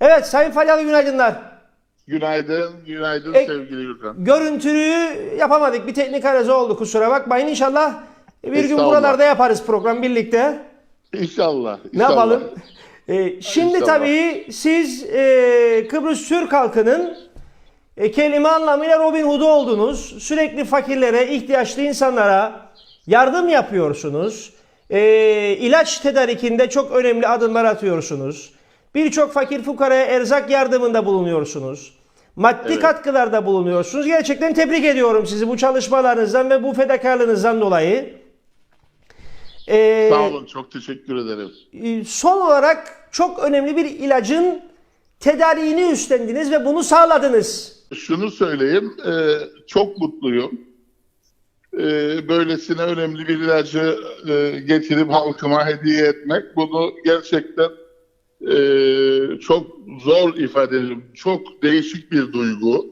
Evet Sayın Falyalı günaydınlar. Günaydın, günaydın Ek- sevgili Gürkan. Görüntülüyü yapamadık. Bir teknik arıza oldu kusura bakmayın. İnşallah bir gün buralarda yaparız program birlikte. İnşallah. Ne inşallah. yapalım? Ee, şimdi İnşallah. tabii siz e, Kıbrıs Türk halkının e, kelime anlamıyla Robin Hood'u oldunuz. Sürekli fakirlere, ihtiyaçlı insanlara yardım yapıyorsunuz. E, ilaç tedarikinde çok önemli adımlar atıyorsunuz. Birçok fakir fukaraya erzak yardımında bulunuyorsunuz. Maddi Evet. katkılarda bulunuyorsunuz. Gerçekten tebrik ediyorum sizi bu çalışmalarınızdan ve bu fedakarlığınızdan dolayı. E, Sağ olun, çok teşekkür ederim. ee, son olarak çok önemli bir ilacın tedariğini üstlendiniz ve bunu sağladınız. Şunu söyleyeyim, e, çok mutluyum. E, böylesine önemli bir ilacı e, getirip halkıma hediye etmek, bunu gerçekten e, çok zor ifade ederim. Çok değişik bir duygu.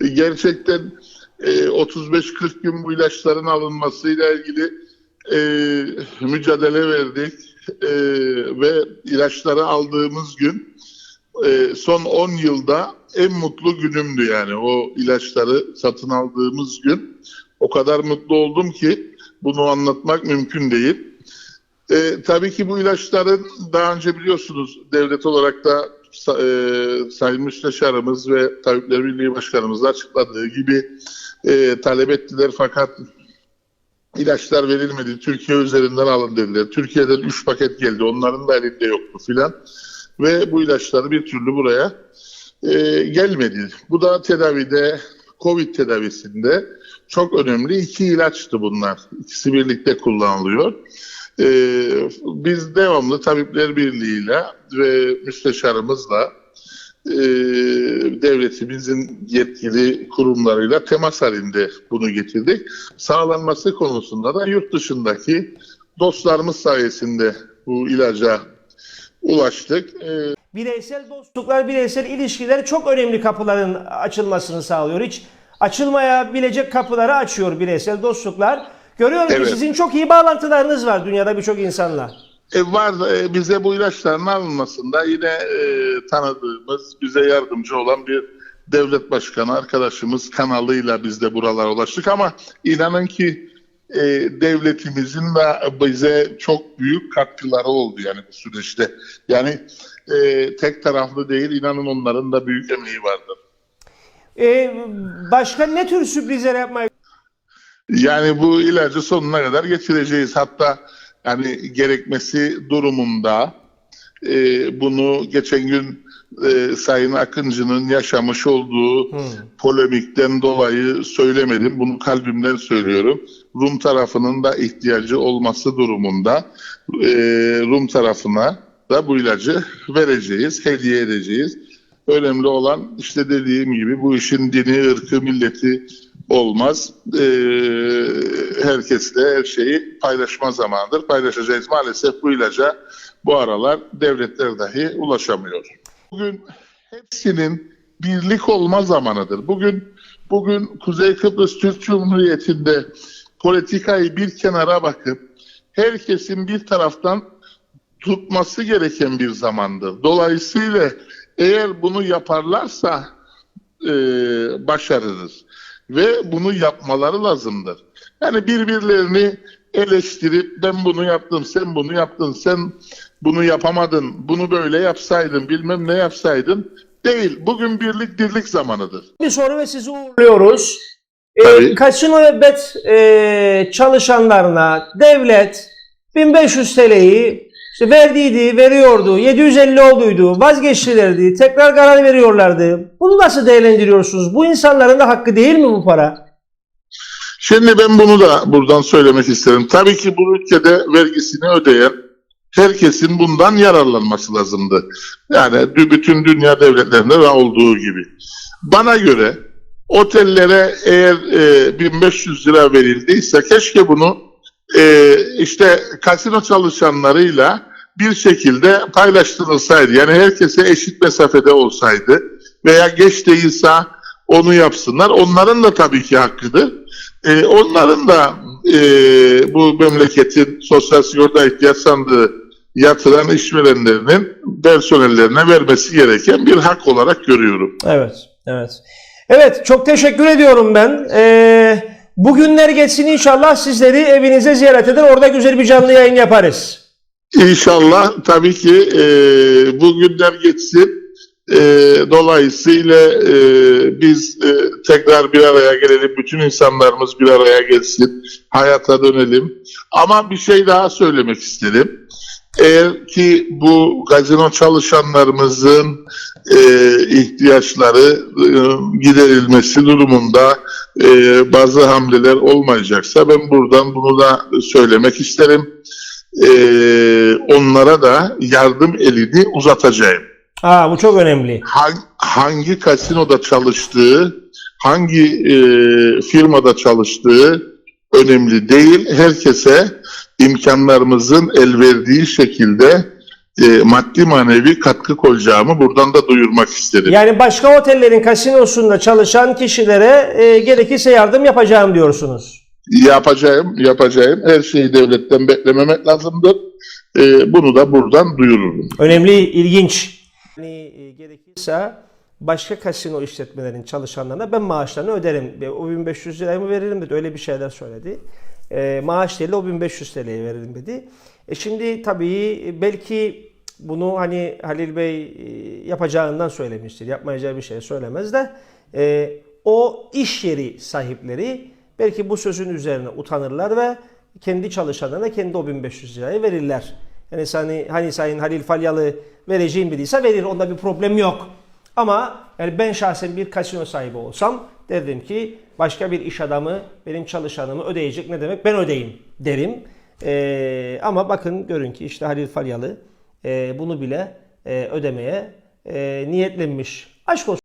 E, gerçekten e, 35-40 gün bu ilaçların alınmasıyla ilgili e, mücadele verdik E, ve ilaçları aldığımız gün e, son 10 yılda en mutlu günümdü yani o ilaçları satın aldığımız gün. O kadar mutlu oldum ki bunu anlatmak mümkün değil. E, tabii ki bu ilaçların daha önce biliyorsunuz devlet olarak da e, Sayın Müsteşarımız ve Tabipler Birliği Başkanımız da açıkladığı gibi e, talep ettiler fakat ilaçlar verilmedi. Türkiye üzerinden alın dediler. Türkiye'den 3 paket geldi. Onların da elinde yoktu filan. Ve bu ilaçlar bir türlü buraya e, gelmedi. Bu da tedavide, Covid tedavisinde çok önemli iki ilaçtı bunlar. İkisi birlikte kullanılıyor. E, biz devamlı Tabipler Birliği'yle ve müsteşarımızla e, devletimizin yetkili kurumlarıyla temas halinde bunu getirdik. Sağlanması konusunda da yurt dışındaki dostlarımız sayesinde bu ilaca ulaştık. E, Bireysel dostluklar, bireysel ilişkiler çok önemli kapıların açılmasını sağlıyor. Hiç açılmayabilecek kapıları açıyor bireysel dostluklar. Görüyorum ki Evet. sizin çok iyi bağlantılarınız var dünyada birçok insanla. E, var e, bize bu ilaçların alınmasında yine e, tanıdığımız, bize yardımcı olan bir devlet başkanı arkadaşımız kanalıyla biz de buralara ulaştık ama inanın ki e, devletimizin de bize çok büyük katkıları oldu yani bu süreçte. Yani e, tek taraflı değil inanın onların da büyük emeği vardır. Ee, başka ne tür sürprizler yapmayı Yani bu ilacı sonuna kadar getireceğiz. Hatta yani gerekmesi durumunda e, bunu geçen gün e, Sayın Akıncı'nın yaşamış olduğu polemikten dolayı söylemedim. Bunu kalbimden söylüyorum. Rum tarafının da ihtiyacı olması durumunda e, Rum tarafına da bu ilacı vereceğiz, hediye edeceğiz. Önemli olan işte dediğim gibi bu işin dini, ırkı, milleti olmaz. Ee, herkesle her şeyi paylaşma zamanıdır. Paylaşacağız. Maalesef bu ilaca bu aralar devletler dahi ulaşamıyor. Bugün hepsinin birlik olma zamanıdır. Bugün bugün Kuzey Kıbrıs Türk Cumhuriyeti'nde politikayı bir kenara bakıp herkesin bir taraftan tutması gereken bir zamandır. Dolayısıyla eğer bunu yaparlarsa e, başarırız. Ve bunu yapmaları lazımdır. Yani birbirlerini eleştirip ben bunu yaptım, sen bunu yaptın, sen bunu yapamadın, bunu böyle yapsaydın, bilmem ne yapsaydın değil. Bugün birlik dirlik zamanıdır. bir soru ve sizi uğurluyoruz. Tabii. kasino müebbet e, çalışanlarına devlet 1500 TL'yi işte verdiydi, veriyordu, 750 olduydu, vazgeçtilerdi, tekrar karar veriyorlardı. Bunu nasıl değerlendiriyorsunuz? Bu insanların da hakkı değil mi bu para? Şimdi ben bunu da buradan söylemek isterim. Tabii ki bu ülkede vergisini ödeyen herkesin bundan yararlanması lazımdı. Yani bütün dünya devletlerinde de olduğu gibi. Bana göre otellere eğer e, 1500 lira verildiyse keşke bunu e, işte kasino çalışanlarıyla bir şekilde paylaştırılsaydı. Yani herkese eşit mesafede olsaydı veya geç değilse onu yapsınlar. Onların da tabii ki hakkıdır. E, onların da e, bu memleketin sosyal sigorta ihtiyaç sandığı yatıran işverenlerinin personellerine vermesi gereken bir hak olarak görüyorum. Evet, evet. Evet, çok teşekkür ediyorum ben. Ee, bugünler geçsin inşallah sizleri evinize ziyaret eder. Orada güzel bir canlı yayın yaparız. İnşallah tabii ki e, bu günler geçsin. E, dolayısıyla e, biz e, tekrar bir araya gelelim. Bütün insanlarımız bir araya gelsin. Hayata dönelim. Ama bir şey daha söylemek isterim. Eğer ki bu gazino çalışanlarımızın e, ihtiyaçları e, giderilmesi durumunda e, bazı hamleler olmayacaksa ben buradan bunu da söylemek isterim e, onlara da yardım elini uzatacağım. Aa, bu çok önemli. Hangi, hangi kasinoda çalıştığı, hangi e, firmada çalıştığı önemli değil. Herkese imkanlarımızın el verdiği şekilde e, maddi manevi katkı koyacağımı buradan da duyurmak isterim. Yani başka otellerin kasinosunda çalışan kişilere e, gerekirse yardım yapacağım diyorsunuz. Yapacağım, yapacağım. Her şeyi devletten beklememek lazımdır. E, bunu da buradan duyururum. Önemli, ilginç. Yani e, gerekirse başka kasino işletmelerin çalışanlarına ben maaşlarını öderim. O 1500 lirayı mı veririm dedi. Öyle bir şeyler söyledi. E, maaş değil o 1500 TL'yi veririm dedi. E şimdi tabii e, belki bunu hani Halil Bey e, yapacağından söylemiştir. Yapmayacağı bir şey söylemez de e, o iş yeri sahipleri belki bu sözün üzerine utanırlar ve kendi çalışanlarına kendi o 1500 lirayı verirler. Yani hani, hani Sayın Halil Falyalı vereceğim dediyse verir. Onda bir problem yok. Ama yani ben şahsen bir kasino sahibi olsam derdim ki başka bir iş adamı benim çalışanımı ödeyecek ne demek ben ödeyeyim derim. Ee, ama bakın görün ki işte Halil Falyalı e, bunu bile e, ödemeye e, niyetlenmiş. Aşk olsun.